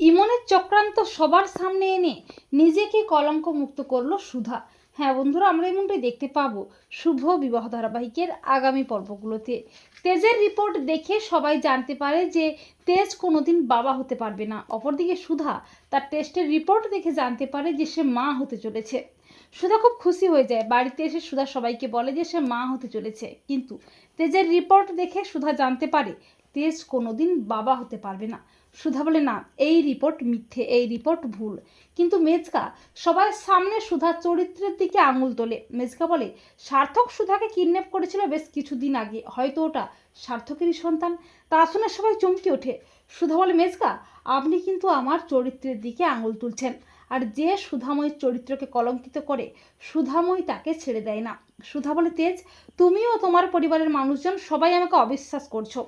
ইমনের চক্রান্ত সবার সামনে এনে নিজেকে কলঙ্ক মুক্ত করল সুধা। হ্যাঁ বন্ধুরা, আমরা এমনটাই দেখতে পাবো শুভ বিবাহ ধারাবাহিকের আগামী পর্বগুলোতে। তেজের রিপোর্ট দেখে সবাই জানতে পারে যে তেজ কোনোদিন বাবা হতে পারবে না। অপরদিকে সুধা তার টেস্টের রিপোর্ট দেখে জানতে পারে যে সে মা হতে চলেছে। সুধা খুব খুশি হয়ে যায়। বাড়িতে এসে সুধা সবাইকে বলে যে সে মা হতে চলেছে। কিন্তু তেজের রিপোর্ট দেখে সুধা জানতে পারে তেজ কোনোদিন বাবা হতে পারবে না। সুধা বলে, না, এই রিপোর্ট মিথ্যে, এই রিপোর্ট ভুল। কিন্তু মেজকা সবার সামনে সুধার চরিত্রের দিকে আঙুল তোলে। মেজকা বলে, সার্থক সুধাকে কিডন্যাপ করেছিল বেশ কিছুদিন আগে। হয়তো ওটা সার্থকেরই সন্তান। তা শুনে সবাই চমকে ওঠে। সুধা বলে, মেজকা, আপনি কিন্তু আমার চরিত্রের দিকে আঙুল তুলছেন। আর যে সুধাময়ীর চরিত্রকে কলঙ্কিত করে, সুধাময়ী তাকে ছেড়ে দেয় না। সুধা বলে, তেজ, তুমিও তোমার পরিবারের মানুষজন সবাই আমাকে অবিশ্বাস করছ।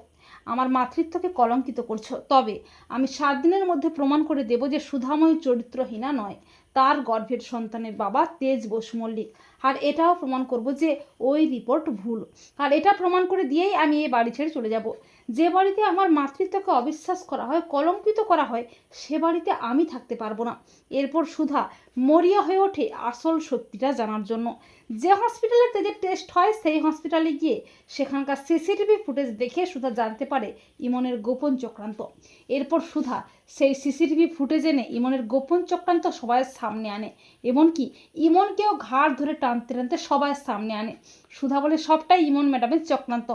আমার মাতৃত্বকে কলঙ্কিত করছ। তবে আমি সাত দিনের মধ্যে প্রমাণ করে দেব যে সুধাময় চরিত্রহীনা নয়। তার গর্ভের সন্তানের বাবা তেজ বসু মল্লিক। আর এটাও প্রমাণ করব যে ওই রিপোর্ট ভুল। আর এটা প্রমাণ করে দিয়েই আমি এই বাড়ি ছেড়ে চলে যাব। যে বাড়িতে আমার মাতৃত্বকে অবিশ্বাস করা হয়, কলঙ্কিত করা হয়, সে বাড়িতে আমি থাকতে পারব না। এরপর সুধা মরিয়া হয়ে ওঠে আসল সত্যিটা জানার জন্য। যে হসপিটালে তেজের টেস্ট হয়, সেই হসপিটালে গিয়ে সেখানকার সিসিটিভি ফুটেজ দেখে সুধা জানতে পারে ইমনের গোপন চক্রান্ত। এরপর সুধা সেই সিসিটিভি ফুটেজ এনে ইমনের গোপন চক্রান্ত সবাই সামনে আনে। এমনকি ইমনকেও ঘাড় ধরে টানতে টানতে সবাই সামনে আনে। সুধা বলে, সবটাই ইমন ম্যাডামের চক্রান্ত।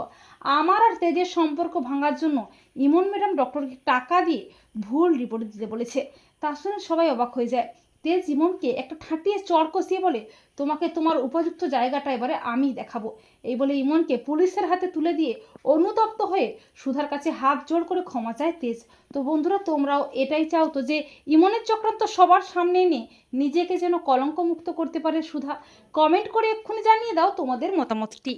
আমার আর তেজের সম্পর্ক ভাঙার জন্য ইমন ম্যাডাম ডক্টরকে টাকা দিয়ে ভুল রিপোর্ট দিতে বলেছে। তার সঙ্গে সবাই অবাক হয়ে যায়। তেজ ইমনকে একটা ঠাঁটিয়ে চর কষিয়ে বলে, তোমাকে তোমার উপযুক্ত জায়গাটা এবারে আমি দেখাবো। এই বলে ইমনকে পুলিশের হাতে তুলে দিয়ে অনুতপ্ত হয়ে সুধার কাছে হাত জোড় করে ক্ষমা চায় তেজ। তো বন্ধুরা, তোমরাও এটাই চাও তো যে ইমনের চক্রান্ত সবার সামনে এনে নিজেকে যেন কলঙ্কমুক্ত করতে পারে সুধা। কমেন্ট করে এক্ষুনি জানিয়ে দাও তোমাদের মতামতটি।